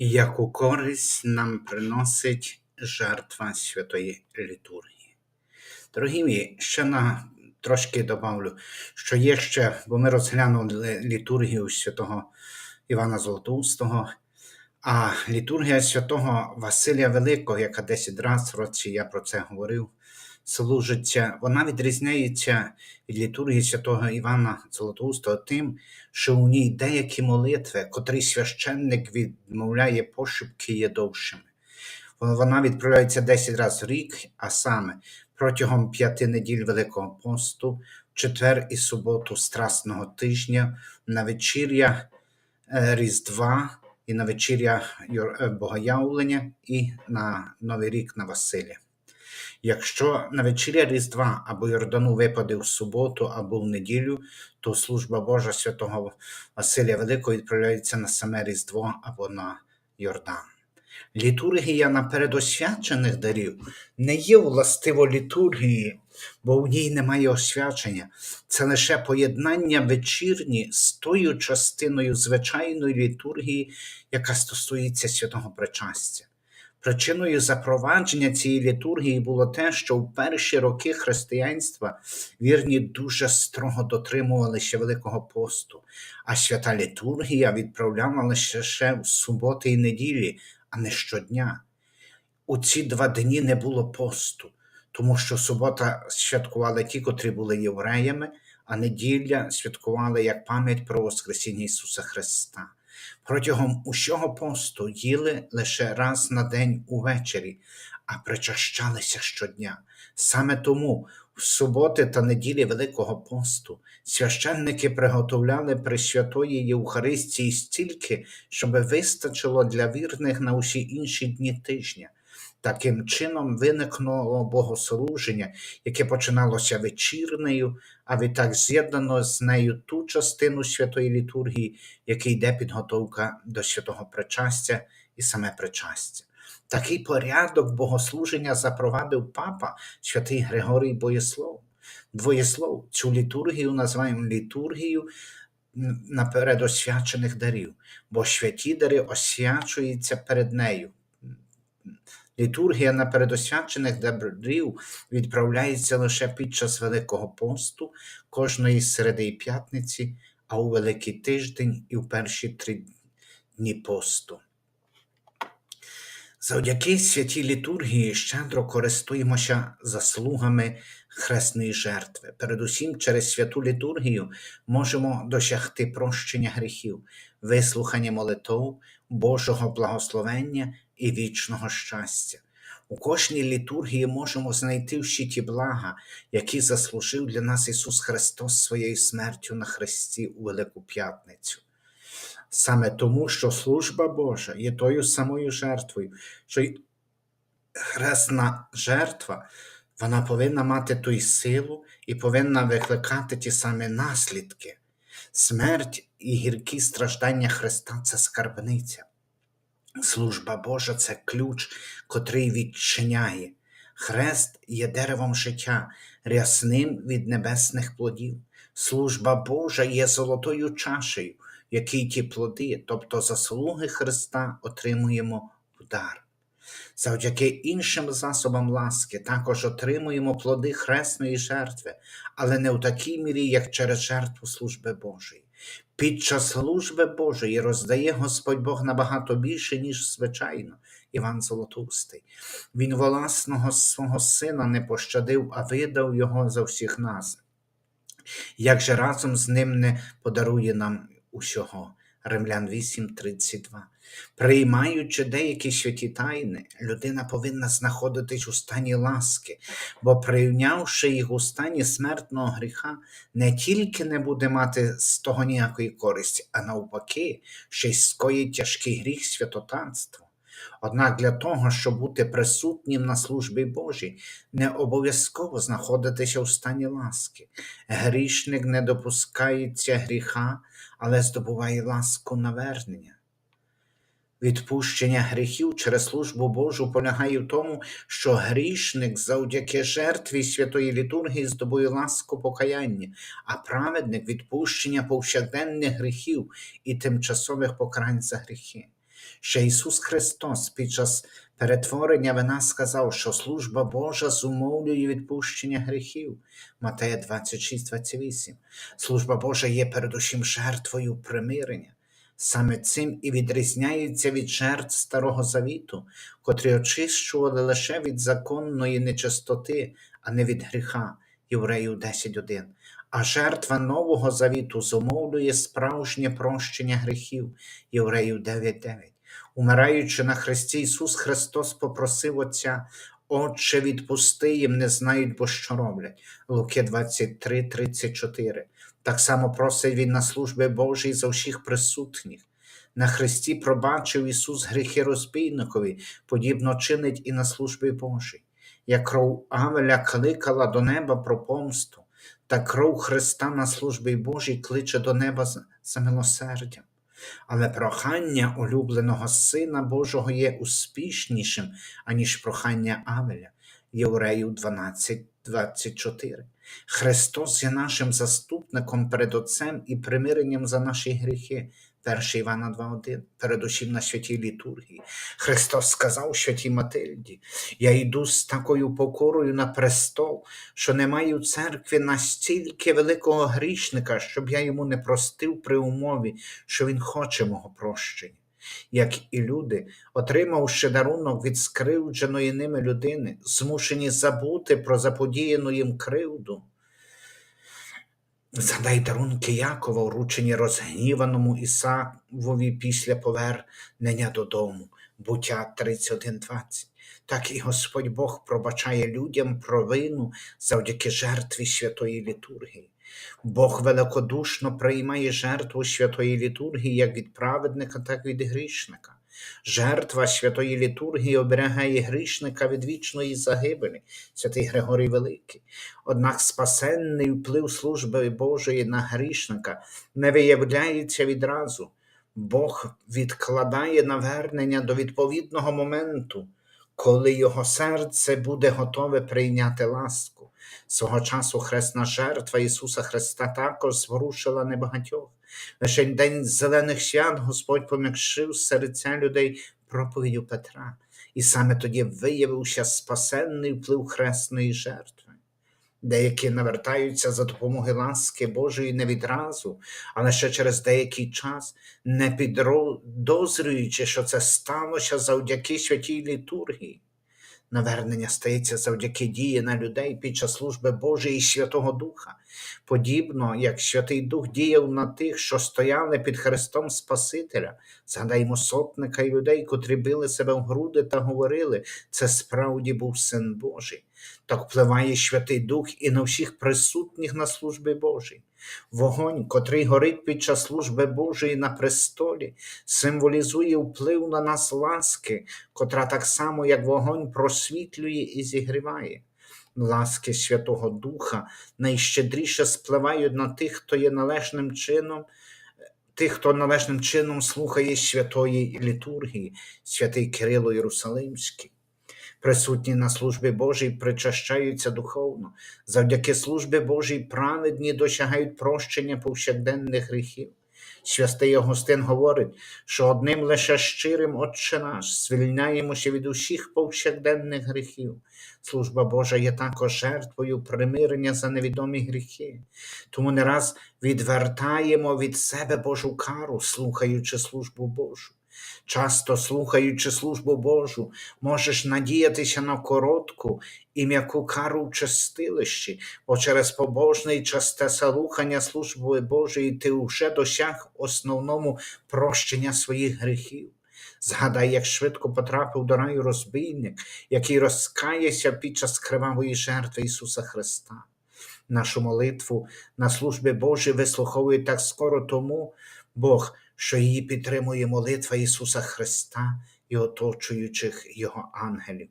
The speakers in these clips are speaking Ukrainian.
Яку користь нам приносить жертва святої літургії? Дорогі мої, ще на трошки добавлю, що є ще, бо ми розглянули літургію святого Івана Золотоустого, а літургія святого Василія Великого, яка 10 разів році я про це говорив, служиться, вона відрізняється від літургії святого Івана Золотоустого тим, що у ній деякі молитви, котрі священник відмовляє пошепки, є довшими. Вона відправляється 10 разів в рік, а саме протягом п'яти неділь Великого посту, в четвер і суботу Страсного тижня, на вечір'я е, Різдва і на вечір'я е, Богоявлення і на Новий рік на Василя. Якщо на вечіря Різдва або Йордану випаде в суботу або в неділю, то служба Божа святого Василія Великого відправляється на саме Різдво або на Йордан. Літургія на передосвячених дарів не є властиво літургії, бо в ній немає освячення. Це лише поєднання вечірні з тою частиною звичайної літургії, яка стосується святого причастя. Причиною запровадження цієї літургії було те, що в перші роки християнства вірні дуже строго дотримувалися Великого посту, а свята літургія відправляла лише ще в суботи і неділі, а не щодня. У ці два дні не було посту, тому що субота святкували ті, котрі були євреями, а неділя святкували як пам'ять про Воскресіння Ісуса Христа. Протягом усього посту їли лише раз на день увечері, а причащалися щодня. Саме тому в суботи та неділі Великого посту священники приготовляли Пресвятої Євхаристії стільки, щоб вистачило для вірних на усі інші дні тижня. Таким чином виникнуло богослуження, яке починалося вечірнею, а відтак з'єднано з нею ту частину святої літургії, який йде підготовка до святого причастя і саме причастя. Такий порядок богослуження запровадив папа святий Григорій Боєслов. Двоєслов цю літургію називаємо літургією м, наперед освячених дарів, бо святі дари освячуються перед нею. Літургія на передосвячених дарів відправляється лише під час Великого посту, кожної середи і п'ятниці, а у Великий тиждень і в перші три дні посту. Завдяки святій літургії щедро користуємося заслугами хресної жертви. Передусім, через святу літургію можемо досягти прощення гріхів, вислухання молитов, Божого благословення і вічного щастя. У кожній літургії можемо знайти всі ті блага, які заслужив для нас Ісус Христос своєю смертю на Христі у Велику П'ятницю. Саме тому, що служба Божа є тою самою жертвою, що хресна жертва, вона повинна мати ту й силу і повинна викликати ті самі наслідки. Смерть і гіркі страждання Христа це скарбниця. Служба Божа це ключ, котрий відчиняє. Хрест є деревом життя, рясним від небесних плодів. Служба Божа є золотою чашею, якій ті плоди, тобто заслуги Христа, отримуємо в дар. Завдяки іншим засобам ласки також отримуємо плоди хресної жертви, але не в такій мірі, як через жертву служби Божої. Під час служби Божої роздає Господь Бог набагато більше, ніж звичайно, Іван Золотустий. Він власного свого сина не пощадив, а видав його за всіх нас. Як же разом з ним не подарує нам усього? Римлян 8:32. Приймаючи деякі святі тайни, людина повинна знаходитись у стані ласки, бо прийнявши їх у стані смертного гріха, не тільки не буде мати з того ніякої користі, а навпаки, ще й скоїть тяжкий гріх святотатства. Однак для того, щоб бути присутнім на службі Божій, не обов'язково знаходитися у стані ласки. Грішник не допускається гріха, але здобуває ласку навернення. Відпущення гріхів через службу Божу полягає в тому, що грішник завдяки жертві святої літургії здобує ласку покаяння, а праведник відпущення повсякденних гріхів і тимчасових покарань за гріхи. що Ісус Христос під час перетворення вина сказав, що служба Божа зумовлює відпущення гріхів. Матея 26, 28. Служба Божа є передусім жертвою примирення. Саме цим і відрізняється від жертв Старого Завіту, котрі очищували лише від законної нечистоти, а не від гріха. Євреїв 10.1. А жертва Нового Завіту зумовлює справжнє прощення гріхів. Євреїв 9.9. Умираючи на Христі, Ісус Христос попросив Отця, Отче, відпусти їм, не знають, бо що роблять. Луки 23.34. Так само просить Він на службі Божій за всіх присутніх. На Христі пробачив Ісус гріхи розбійникові, подібно чинить і на службі Божій. Як кров Авеля кликала до неба про помсту, та кров Христа на службі Божій кличе до неба за милосердям. Але прохання улюбленого Сина Божого є успішнішим, аніж прохання Авеля. Євреїв 12, 24. Христос є нашим заступником перед Отцем і примиренням за наші гріхи. 1 Івана 2.1, передусім на святій літургії. Христос сказав святій Матильді: Я йду з такою покорою на престол, що немає у церкві настільки великого грішника, щоб я йому не простив при умові, що він хоче мого прощення. Як і люди, отримавши дарунок від скривдженої ними людини, змушені забути про заподіяну їм кривду. Згадай дарунки Якова, вручені розгніваному Ісавові після повернення додому, буття 31.20. Так і Господь Бог пробачає людям провину завдяки жертві святої літургії. Бог великодушно приймає жертву святої літургії як від праведника, так і від грішника. Жертва святої літургії оберігає грішника від вічної загибелі, святий Григорій Великий. Однак спасенний вплив служби Божої на грішника не виявляється відразу. Бог відкладає навернення до відповідного моменту, коли його серце буде готове прийняти ласку. Свого часу хресна жертва Ісуса Христа також зворушила небагатьох. Лише день зелених свят Господь пом'якшив серця людей проповіддю Петра, і саме тоді виявився спасенний вплив хресної жертви. Деякі навертаються за допомогою ласки Божої не відразу, але ще через деякий час, не підозрюючи, що це сталося завдяки святій літургії. Навернення стається завдяки дії на людей під час служби Божої і Святого Духа, подібно як Святий Дух діяв на тих, що стояли під Христом Спасителя. Згадаймо сотника і людей, котрі били себе в груди та говорили, це справді був Син Божий. Так впливає Святий Дух і на всіх присутніх на службі Божій. Вогонь, котрий горить під час служби Божої на престолі, символізує вплив на нас ласки, котра так само, як вогонь, просвітлює і зігріває. Ласки Святого Духа найщедріше спливають на тих, хто є належним чином, тих, хто належним чином слухає святої літургії, святий Кирило Єрусалимський. Присутні на службі Божій причащаються духовно. Завдяки службі Божій праведні досягають прощення повсякденних гріхів. Святий Августин говорить, що одним лише щирим Отче наш звільняємося від усіх повсякденних гріхів. Служба Божа є також жертвою примирення за невідомі гріхи. Тому не раз відвертаємо від себе Божу кару, слухаючи службу Божу. Часто слухаючи службу Божу, можеш надіятися на коротку і м'яку кару в чистилищі, бо через побожне і часте слухання служби Божої ти вже досяг основному прощення своїх гріхів. Згадай, як швидко потрапив до раю розбійник, який розкаявся під час кривавої жертви Ісуса Христа. Нашу молитву на службі Божій вислуховує так скоро тому Бог, що її підтримує молитва Ісуса Христа і оточуючих Його ангелів.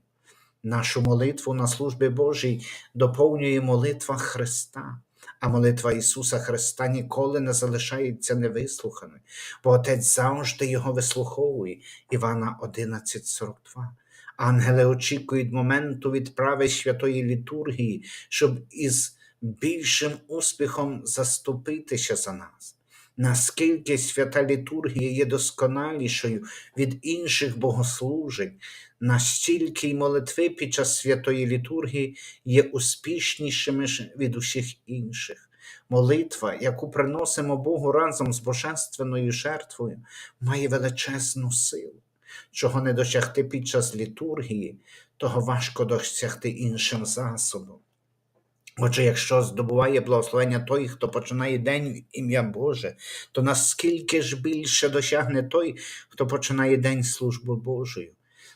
Нашу молитву на службі Божій доповнює молитва Христа, а молитва Ісуса Христа ніколи не залишається невислуханою, бо Отець завжди його вислуховує. Івана 11:42. Ангели очікують моменту відправи святої літургії, щоб із більшим успіхом заступитися за нас. Наскільки свята літургія є досконалішою від інших богослужень, настільки й молитви під час святої літургії є успішнішими від усіх інших. Молитва, яку приносимо Богу разом з божественною жертвою, має величезну силу. Чого не досягти під час літургії, того важко досягти іншим засобом. Отже, якщо здобуває благословення той, хто починає день в ім'я Боже, то наскільки ж більше досягне той, хто починає день служби Божою?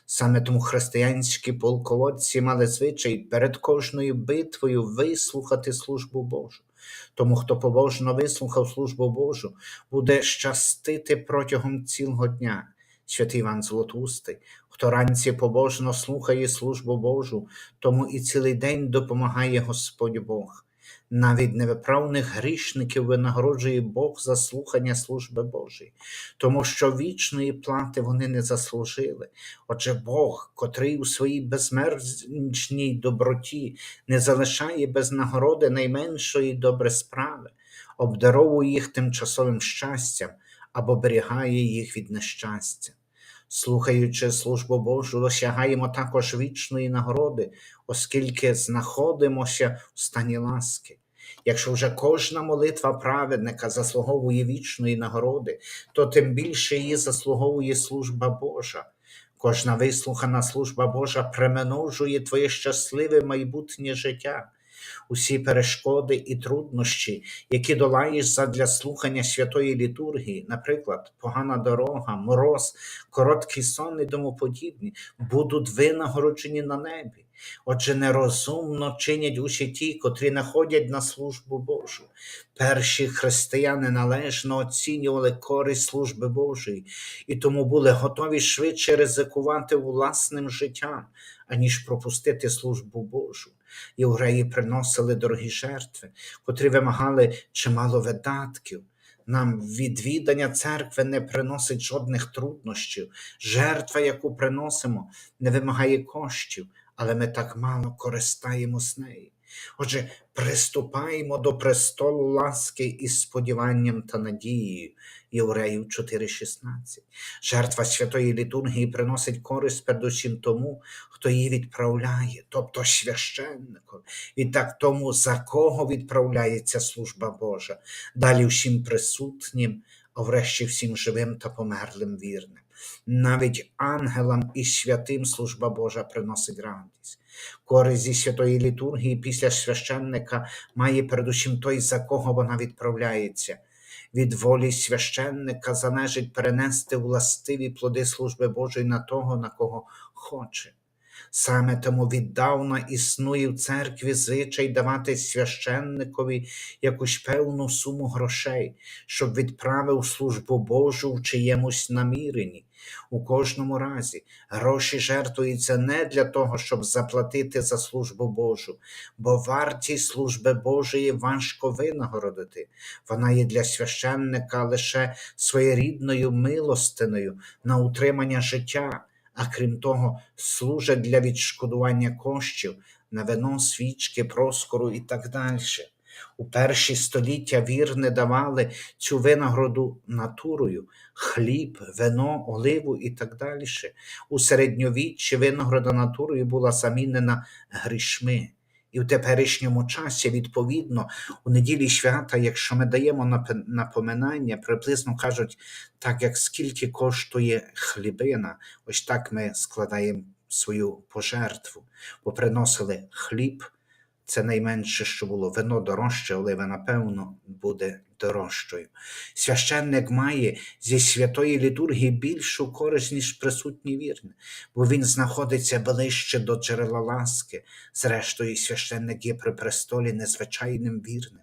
Саме тому християнські полководці мали звичай перед кожною битвою вислухати службу Божу. Тому, хто побожно вислухав службу Божу, буде щастити протягом цілого дня. Святий Іван Золотустий, хто ранці побожно слухає службу Божу, тому і цілий день допомагає Господь Бог. Навіть невиправних грішників винагороджує Бог за слухання служби Божої, тому що вічної плати вони не заслужили. Отже, Бог, котрий у своїй безмежній доброті не залишає без нагороди найменшої добре справи, обдаровує їх тимчасовим щастям або берігає їх від нещастя. Слухаючи службу Божу, досягаємо також вічної нагороди, оскільки знаходимося в стані ласки. Якщо вже кожна молитва праведника заслуговує вічної нагороди, то тим більше її заслуговує служба Божа. Кожна вислухана служба Божа примножує твоє щасливе майбутнє життя. Усі перешкоди і труднощі, які долаєш задля слухання святої літургії, наприклад, погана дорога, мороз, короткий сон і тому подібні, будуть винагороджені на небі. Отже, нерозумно чинять усі ті, котрі находять на службу Божу. Перші християни належно оцінювали користь служби Божої і тому були готові швидше ризикувати власним життям, аніж пропустити службу Божу. Євреї приносили дорогі жертви, котрі вимагали чимало видатків. Нам відвідання церкви не приносить жодних труднощів. Жертва, яку приносимо, не вимагає коштів, але ми так мало користаємось нею. Отже, приступаємо до престолу ласки із сподіванням та надією. Євреїв 4,16. Жертва святої літургії приносить користь передусім тому, хто її відправляє, тобто священнику. Відтак тому, за кого відправляється служба Божа, далі всім присутнім, а врешті всім живим та померлим вірним. Навіть ангелам і святим служба Божа приносить радість. Користь зі святої літургії після священника має передусім той, за кого вона відправляється. Від волі священника залежить перенести властиві плоди служби Божої на того, на кого хоче. Саме тому віддавна існує в церкві звичай давати священникові якусь певну суму грошей, щоб відправив службу Божу в чиємусь наміренні. У кожному разі гроші жертвуються не для того, щоб заплатити за службу Божу, бо вартість служби Божої важко винагородити. Вона є для священника лише своєрідною милостиною на утримання життя, а крім того, служать для відшкодування коштів на вино, свічки, проскору і так далі. У перші століття вірни давали цю винагороду натурою хліб, вино, оливу і так далі. У середньовіччі винагорода натурою була замінена грішми. І в теперішньому часі, відповідно, у неділі свята, якщо ми даємо напоминання, приблизно кажуть, так як скільки коштує хлібина, ось так ми складаємо свою пожертву, бо приносили хліб, це найменше, що було вино дорожче, олива, напевно, буде дорожчою. Священник має зі святої літургії більшу користь, ніж присутні вірні, бо він знаходиться ближче до джерела ласки. Зрештою, священник є при престолі незвичайним вірним,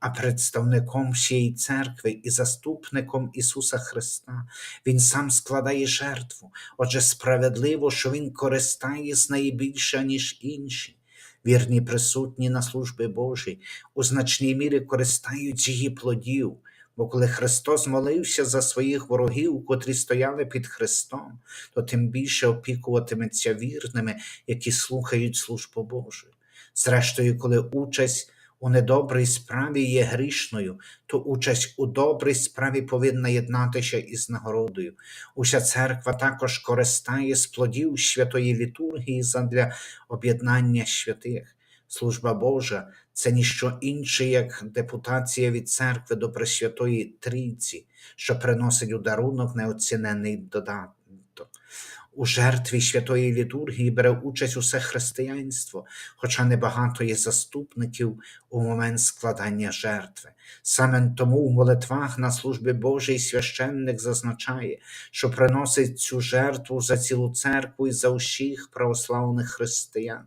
а представником всієї церкви і заступником Ісуса Христа. Він сам складає жертву. Отже, справедливо, що Він користає з неї більше, ніж інші. Вірні присутні на службі Божій у значній мірі користають її плодів. Бо коли Христос молився за своїх ворогів, котрі стояли під Христом, то тим більше опікуватиметься вірними, які слухають службу Божу. Зрештою, коли участь у недобрій справі є грішною, то участь у добрій справі повинна єднатися із нагородою. Уся церква також користає з плодів святої літургії задля об'єднання святих. Служба Божа це ніщо інше, як депутація від церкви до Пресвятої Трійці, що приносить у дарунок неоцінений додаток. У жертві святої літургії бере участь усе християнство, хоча небагато є заступників у момент складання жертви. Саме тому у молитвах на службі Божій священник зазначає, що приносить цю жертву за цілу церкву і за усіх православних християн.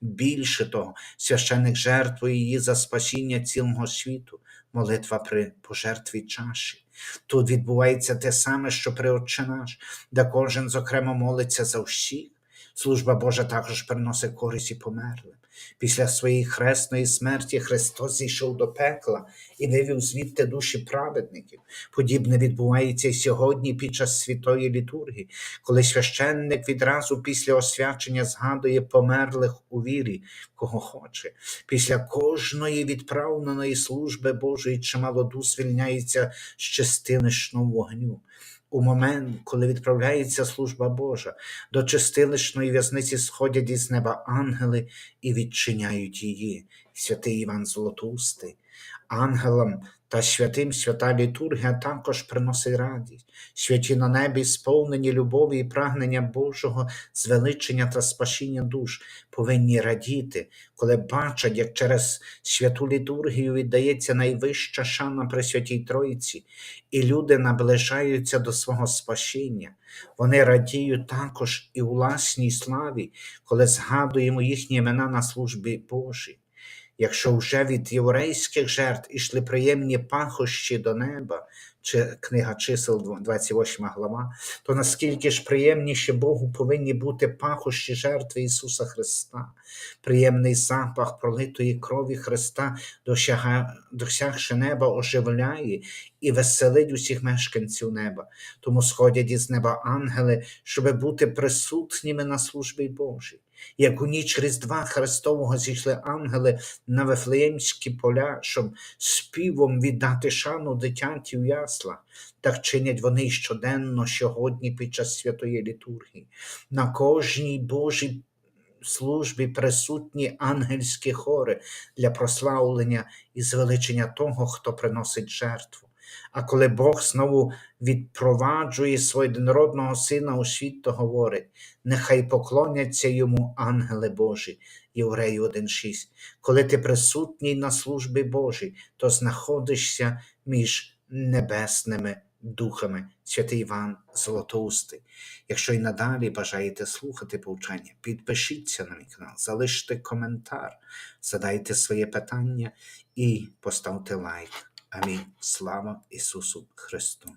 Більше того, священник жертвує її за спасіння цілого світу, молитва при пожертві чаші. Тут відбувається те саме, що при Отче наш, де кожен, зокрема, молиться за всіх. Служба Божа також приносить користь і померлим. Після своєї хресної смерті Христос зійшов до пекла і вивів звідти душі праведників. Подібне відбувається і сьогодні під час святої літургії, коли священник відразу після освячення згадує померлих у вірі, кого хоче. Після кожної відправленої служби Божої чимало душ звільняється з чистилищного вогню. У момент, коли відправляється служба Божа, до чистилищної в'язниці сходять із неба ангели і відчиняють її. Святий Іван Золотустий. Ангелам та святим свята літургія також приносить радість. Святі на небі, сповнені любові і прагнення Божого звеличення та спасіння душ, повинні радіти, коли бачать, як через святу літургію віддається найвища шана при святій Тройці, і люди наближаються до свого спасіння. Вони радіють також і у власній славі, коли згадуємо їхні імена на службі Божій. Якщо вже від єврейських жертв ішли приємні пахощі до неба, чи книга чисел, 28 глава, то наскільки ж приємніше Богу повинні бути пахощі жертви Ісуса Христа, приємний запах пролитої крові Христа, досягши неба, оживляє і веселить усіх мешканців неба. Тому сходять із неба ангели, щоб бути присутніми на службі Божій. Як у ніч Різдва Христового зійшли ангели на Вифлеємські поля, щоб співом віддати шану дитяті в яслах, так чинять вони щоденно сьогодні під час святої літургії. На кожній Божій службі присутні ангельські хори для прославлення і звеличення того, хто приносить жертву. А коли Бог знову відпроваджує свого сина у світ, то говорить: нехай поклоняться йому ангели Божі, Євреї 1.6. Коли ти присутній на службі Божій, то знаходишся між небесними духами, святий Іван Золотоустий. Якщо й надалі бажаєте слухати повчання, підпишіться на мій канал, залиште коментар, задайте своє питання і поставте лайк. Амінь. Слава Ісусу Христу!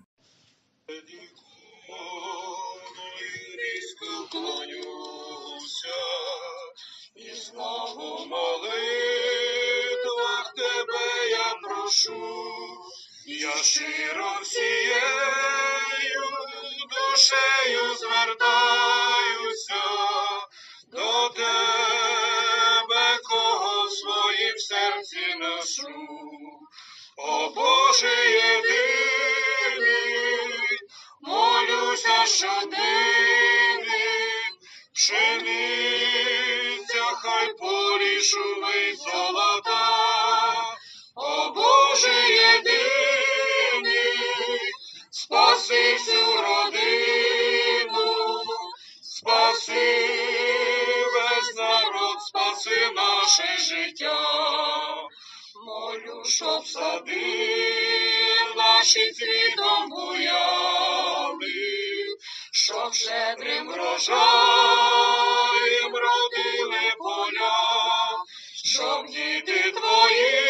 І знову молитвах тебе я прошу, я щиро всією душею звертаюся до тебе, кого в своїм серці ношу. О Боже єдиний, молюся щоденний, пшениця хай полі шумить золота. О Боже єдиний, спаси всю родину, спаси весь народ, спаси наше життя. Молю, щоб сади наші цвітом буяли, щоб щедрим врожаєм родили поля, щоб діти твої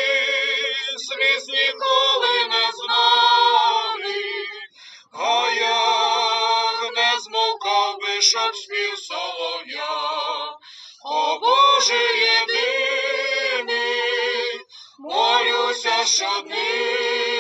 сліз ніколи не знали, а я не змовкав би, щоб спів солов'я. О Боже єдиний, щоднини,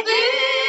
Боже єдиний,